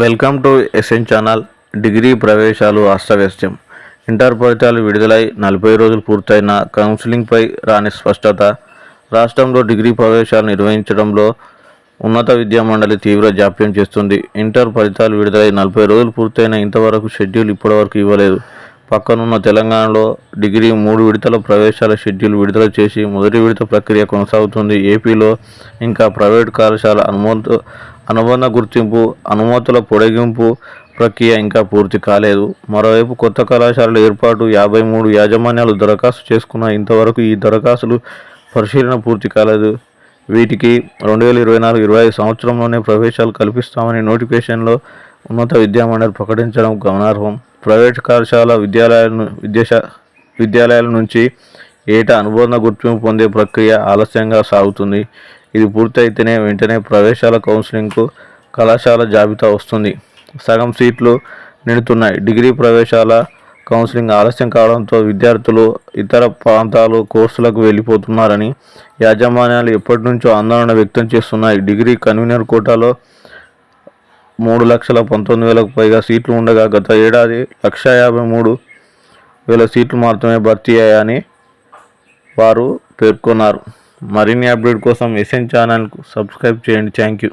Welcome to SN channel degree ప్రవేశాలు అస్తవ్యస్తం. Inter ఫలితాలు విడుదలై నలభై రోజులు పూర్తయిన కౌన్సిలింగ్పై రాని స్పష్టత. రాష్ట్రంలో డిగ్రీ ప్రవేశాలు నిర్వహించడంలో ఉన్నత విద్యా మండలి తీవ్ర జాప్యం చేస్తుంది. ఇంటర్ ఫలితాలు విడుదలై నలభై రోజులు పూర్తయిన ఇంతవరకు షెడ్యూల్ ఇప్పటివరకు ఇవ్వలేదు. పక్కనున్న తెలంగాణలో డిగ్రీ మూడు విడతల ప్రవేశాల షెడ్యూల్ విడుదల చేసి మొదటి విడత ప్రక్రియ కొనసాగుతుంది. ఏపీలో ఇంకా ప్రైవేట్ కళాశాల అనుమతి అనుబంధ గుర్తింపు అనుమతుల పొడిగింపు ప్రక్రియ ఇంకా పూర్తి కాలేదు. మరోవైపు కొత్త కళాశాలల ఏర్పాటు యాభై మూడు యాజమాన్యాలు దరఖాస్తు చేసుకున్న ఇంతవరకు ఈ దరఖాస్తులు పరిశీలన పూర్తి కాలేదు. వీటికి రెండు వేల ఇరవై నాలుగు ఇరవై ఐదు సంవత్సరంలోనే ప్రవేశాలు కల్పిస్తామని నోటిఫికేషన్లో ఉన్నత విద్యామండలి ప్రకటించడం గమనార్హం. ప్రైవేట్ కళాశాల విద్యాలయాలను విద్యాశా విద్యాలయాల నుంచి ఏటా అనుబంధ గుర్తింపు పొందే ప్రక్రియ ఆలస్యంగా సాగుతుంది. ఇది పూర్తయితేనే వెంటనే ప్రవేశాల కౌన్సిలింగ్కు కళాశాల జాబితా వస్తుంది. సగం సీట్లు నిండుతున్నాయి. డిగ్రీ ప్రవేశాల కౌన్సిలింగ్ ఆలస్యం కావడంతో విద్యార్థులు ఇతర ప్రాంతాలు కోర్సులకు వెళ్ళిపోతున్నారని యాజమాన్యాలు ఎప్పటి నుంచో ఆందోళన వ్యక్తం చేస్తున్నాయి. డిగ్రీ కన్వీనర్ కోటాలో మూడు లక్షల పంతొమ్మిది వేలకు పైగా సీట్లు ఉండగా గత ఏడాది లక్ష యాభై మూడు వేల సీట్లు మాత్రమే భర్తీ అయ్యాయని వారు పేర్కొన్నారు. మరిన్ని అప్డేట్ కోసం ఎస్ఎన్ ఛానల్కు సబ్స్క్రైబ్ చేయండి. Thank you